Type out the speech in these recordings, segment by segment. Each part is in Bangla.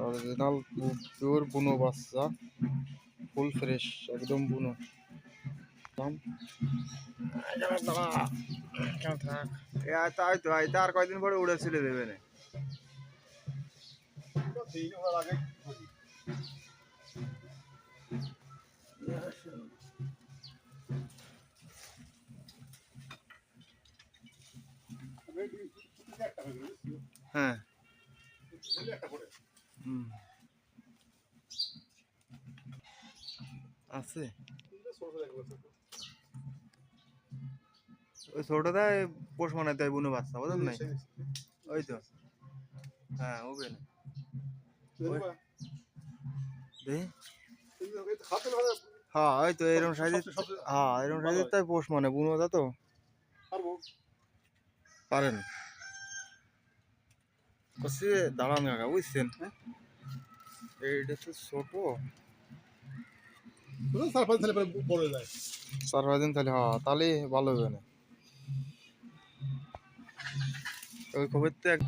অরিজিনাল পিওর বুনো বাচ্চা, ফুল ফ্রেশ, একদম বুনো। তাই তো আর কয়দিন পরে উড়ে ছিলে দেবে হ্যাঁ। আছে। ওই ছোটটাই পোষ মানাইতে হয় বুনো বাচ্চা বুঝলেন নাই? ওই তো। হ্যাঁ ওবে না হ্যাঁ ওই তো এরকম সাইজের হ্যাঁ এরকম সাইজের তাই পোষ মানে বুনোটা তো। পারেন। দাঁড়ান কাকা বুঝছেন? এইটা তো ছোট। চার পাঁচ দিন তাহলে হ্যাঁ তাহলে ভালো হবে না। ওই খবর তো এক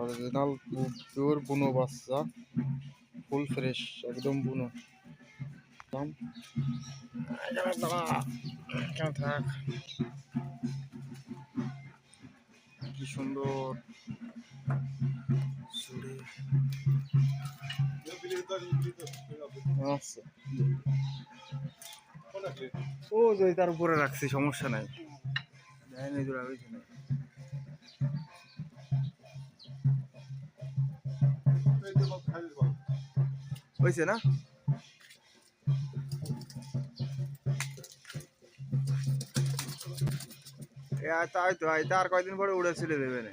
অরিজিনাল পিওর বুনো বাচ্চা। ফুল ফ্রেশ একদম বুনো। দাম? থাক? কি সুন্দর। ও, যে তার উপরে রাখছি, সমস্যা নাই। হয়েছে না। তাই তো আর কয়দিন পরে উড়ে ছিলে দেবে না?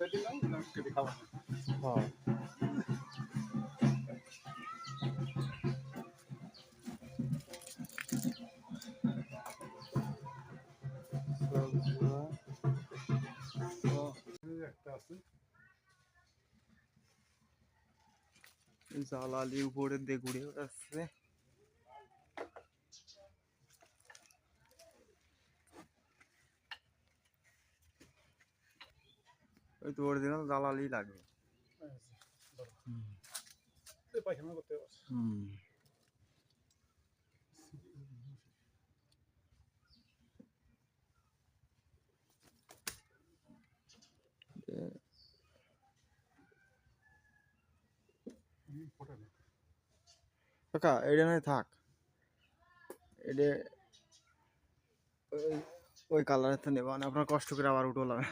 কি একটা হয়েছে নিয়ে আসেন হ্যাঁ জালালি উপরে দিয়ে ঘুরে বেড়াচ্ছে ওই তো অরিজিনাল জালালি লাগে। হুম। কাকা এটা নয় থাক। এটা ওই- কালারের তো নেবা আপনার কষ্ট করে আবার উঠো লাগে